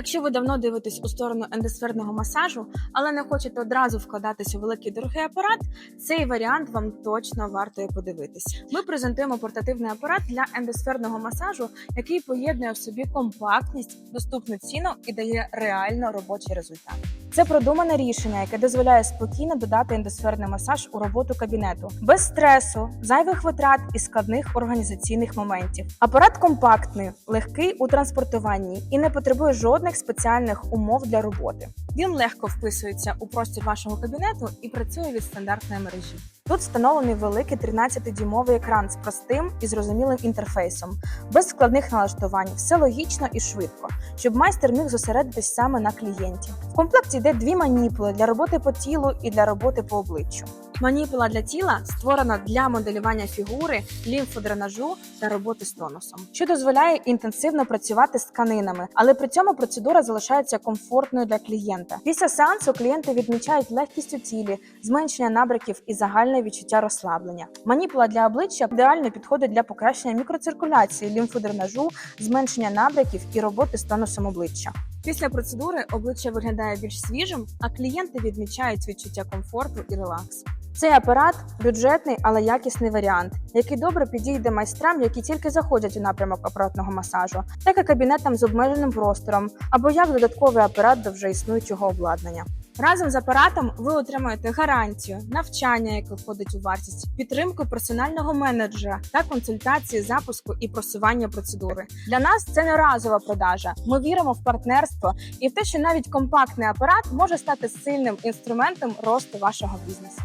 Якщо ви давно дивитесь у сторону ендосферного масажу, але не хочете одразу вкладатися у великий дорогий апарат, цей варіант вам точно варто і подивитись. Ми презентуємо портативний апарат для ендосферного масажу, який поєднує в собі компактність, доступну ціну і дає реально робочий результат. Це продумане рішення, яке дозволяє спокійно додати ендосферний масаж у роботу кабінету без стресу, зайвих витрат і складних організаційних моментів. Апарат компактний, легкий у транспортуванні і не потребує жодних спеціальних умов для роботи. Він легко вписується у простір вашого кабінету і працює від стандартної мережі. Тут встановлений великий 13-дюймовий екран з простим і зрозумілим інтерфейсом, без складних налаштувань, все логічно і швидко, щоб майстер міг зосередитись саме на клієнті. В комплекті йде дві маніпули для роботи по тілу і для роботи по обличчю. Маніпула для тіла створена для моделювання фігури, лімфодренажу та роботи з тонусом, що дозволяє інтенсивно працювати з тканинами, але при цьому процедура залишається комфортною для клієнта. Після сеансу клієнти відмічають легкість у тілі, зменшення набряків і загальне відчуття розслаблення. Маніпула для обличчя ідеально підходить для покращення мікроциркуляції, лімфодренажу, зменшення набряків і роботи з тонусом обличчя. Після процедури обличчя виглядає більш свіжим, а клієнти відмічають відчуття комфорту і релаксу. Цей апарат бюджетний, але якісний варіант, який добре підійде майстрам, які тільки заходять у напрямок апаратного масажу, так і кабінетам з обмеженим простором, або як додатковий апарат до вже існуючого обладнання. Разом з апаратом ви отримаєте гарантію, навчання, яке входить у вартість, підтримку персонального менеджера та консультації запуску і просування процедури. Для нас це не разова продажа. Ми віримо в партнерство і в те, що навіть компактний апарат може стати сильним інструментом росту вашого бізнесу.